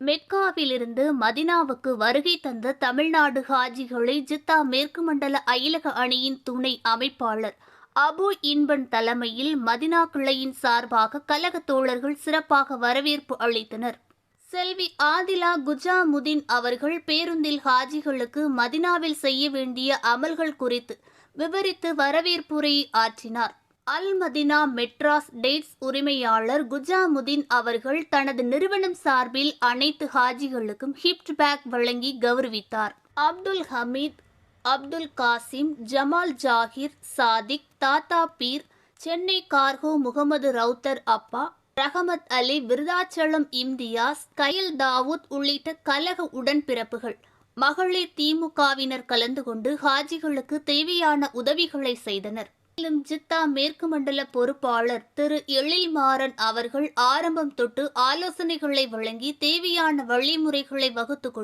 மெக்காவிலிருந்து மதினாவுக்கு வருகை தந்த தமிழ்நாடு ஹாஜிகளை ஜித்தா மேற்கு மண்டல அயலக அணியின் துணை அமைப்பாளர் அபு இன்பன் தலைமையில் மதினா கிளையின் சார்பாக கழக தோழர்கள் சிறப்பாக வரவேற்பு அளித்தனர். செல்வி ஆதிலா குஜாமுதீன் அவர்கள் பேருந்தில் ஹாஜிகளுக்கு மதினாவில் செய்ய வேண்டிய அமல்கள் குறித்து விவரித்து வரவேற்புரையை ஆற்றினார். அல் மதினா மெட்ராஸ் டேட்ஸ் உரிமையாளர் குஜாமுதீன் அவர்கள் தனது நிறுவனம் சார்பில் அனைத்து ஹாஜிகளுக்கும் ஹிப்ட் பேக் வழங்கி கௌரவித்தார். அப்துல் ஹமீத் அப்துல் காசிம் ஜமால் ஜாகிர் சாதிக் தாத்தா பீர் சென்னை கார்கோ முகமது ரவுத்தர் அப்பா ரஹமத் அலி விருதாச்சலம் இம்தியாஸ் கயல் தாவூத் உள்ளிட்ட கலக உடன்பிறப்புகள். மகளிர் திமுகவினர் கலந்து கொண்டு ஹாஜிகளுக்கு தேவையான உதவிகளை செய்தனர். மேலும் ஜித்தா மேற்கு மண்டல பொறுப்பாளர் திரு எழில்மாறன் அவர்கள் ஆரம்பம் தொட்டு ஆலோசனைகளை வழங்கி தேவையான வழிமுறைகளை வகுத்து